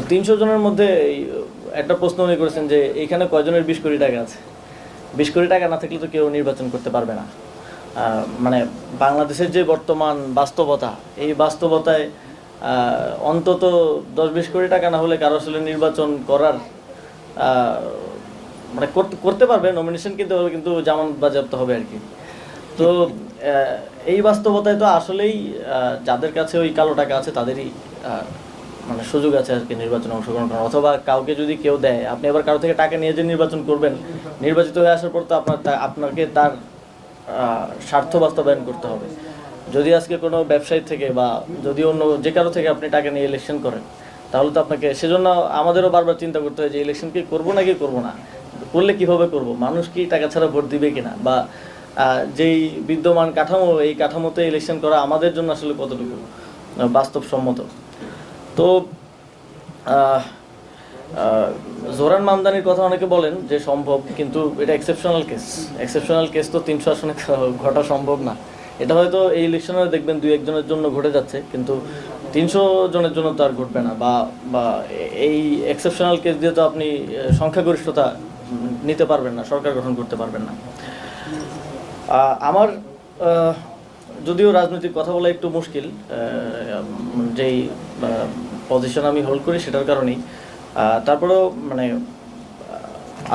তো তিনশো জনের মধ্যে একটা প্রশ্ন উনি করেছেন যে, এখানে কয়জনের বিশ কোটি টাকা আছে? বিশ কোটি টাকা না থাকলে তো কেউ নির্বাচন করতে পারবে না। মানে বাংলাদেশের যে বর্তমান বাস্তবতা, এই বাস্তবতায় অন্তত দশ বিশ কোটি টাকা না হলে কারও আসলে নির্বাচন করার মানে করতে পারবে নমিনেশন কিনতে পারবে, কিন্তু জামানত বাজেয়াপ্ত হবে আর কি। তো এই বাস্তবতায় তো আসলেই যাদের কাছে ওই কালো টাকা আছে তাদেরই মানে সুযোগ আছে আজকে নির্বাচনে অংশগ্রহণ করার, অথবা কাউকে যদি কেউ দেয়, আপনি আবার কারও থেকে টাকা নিয়ে যে নির্বাচন করবেন, নির্বাচিত হয়ে আসার পর তো আপনার আপনাকে তার স্বার্থ বাস্তবায়ন করতে হবে। যদি আজকে কোনো ব্যবসায়ী থেকে বা যদি অন্য যে কারও থেকে আপনি টাকা নিয়ে ইলেকশন করেন, তাহলে তো আপনাকে, সেজন্য আমাদেরও বারবার চিন্তা করতে হয় যে ইলেকশন কি করব নাকি করব না? করলে কীভাবে করব? মানুষ কি টাকা ছাড়া ভোট দিবে কিনা? বা যেই বিদ্যমান কাঠামো, এই কাঠামোতে ইলেকশন করা আমাদের জন্য আসলে কতটুকু বাস্তবসম্মত? তো জোরান মামদানির কথা অনেকে বলেন যে সম্ভব, কিন্তু এটা এক্সেপশনাল কেস এক্সেপশনাল কেস তো তিনশো আসনে ঘটা সম্ভব না। এটা হয়তো এই ইলেকশনে দেখবেন দুই একজনের জন্য ঘটে যাচ্ছে, কিন্তু তিনশো জনের জন্য তো আর ঘটবে না। বা বা এই এক্সেপশনাল কেস দিয়ে তো আপনি সংখ্যাগরিষ্ঠতা নিতে পারবেন না, সরকার গঠন করতে পারবেন না। আমার যদিও রাজনৈতিক কথা বলা একটু মুশকিল যেই পজিশন আমি হোল্ড করি সেটার কারণেই। তারপরেও মানে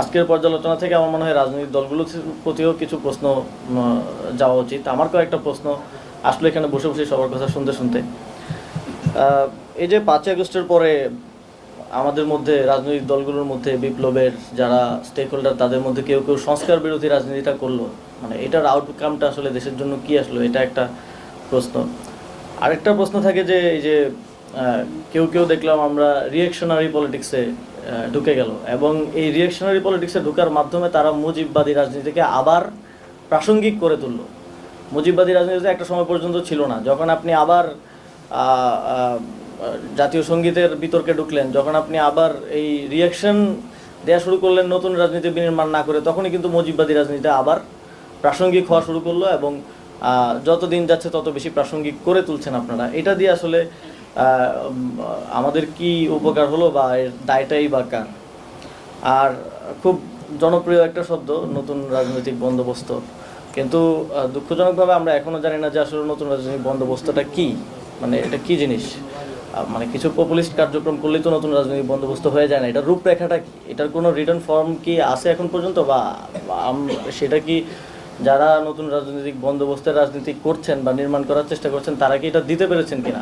আজকের পর্যালোচনা থেকে আমার মনে হয় রাজনৈতিক দলগুলোর প্রতিও কিছু প্রশ্ন যাওয়া উচিত। আমার কয়েকটা প্রশ্ন আসলে এখানে বসে বসে সবার কথা শুনতে শুনতে। এই যে পাঁচই আগস্টের পরে আমাদের মধ্যে রাজনৈতিক দলগুলোর মধ্যে বিপ্লবের যারা স্টেক হোল্ডার তাদের মধ্যে কেউ কেউ সংস্কার বিরোধী রাজনীতিটা করল। মানে এটার আউটকামটা আসলে দেশের জন্য কি আসলো, এটা একটা প্রশ্ন। আরেকটা প্রশ্ন থাকে যে, এই যে কেউ কেউ দেখলাম আমরা রিয়েকশনারি পলিটিক্সে ঢুকে গেল। এবং এই রিয়েকশনারি পলিটিক্সে ঢোকার মাধ্যমে তারা মুজিববাদী রাজনীতিকে আবার প্রাসঙ্গিক করে তুললো। মুজিববাদী রাজনীতিতে একটা সময় পর্যন্ত ছিল না। যখন আপনি আবার জাতীয় সঙ্গীতের বিতর্কে ঢুকলেন। যখন আপনি আবার এই রিয়াকশন দেওয়া শুরু করলেন নতুন রাজনীতি বিনির্মাণ না করে, তখনই কিন্তু মুজিববাদী রাজনীতি আবার প্রাসঙ্গিক হওয়া শুরু করল এবং যত দিন যাচ্ছে তত বেশি প্রাসঙ্গিক করে তুলছেন আপনারা। এটা দিয়ে আসলে আমাদের কি উপকার হলো বা এর দায়টাই বা কার? আর খুব জনপ্রিয় একটা শব্দ, নতুন রাজনৈতিক বন্দোবস্ত। কিন্তু দুঃখজনকভাবে আমরা এখনও জানি না যে আসলে নতুন রাজনৈতিক বন্দোবস্তটা কি। মানে এটা কি জিনিস? মানে কিছু পপুলিস্ট কার্যক্রম করলেই তো নতুন রাজনৈতিক বন্দোবস্ত হয়ে যায় না। এটার রূপরেখাটা কি? এটার কোনো রিটার্ন ফর্ম কি আছে এখন পর্যন্ত? বা সেটা কি যারা নতুন রাজনৈতিক বন্দোবস্তের রাজনীতি করছেন বা নির্মাণ করার চেষ্টা করছেন, তারা কি এটা দিতে পেরেছেন কিনা?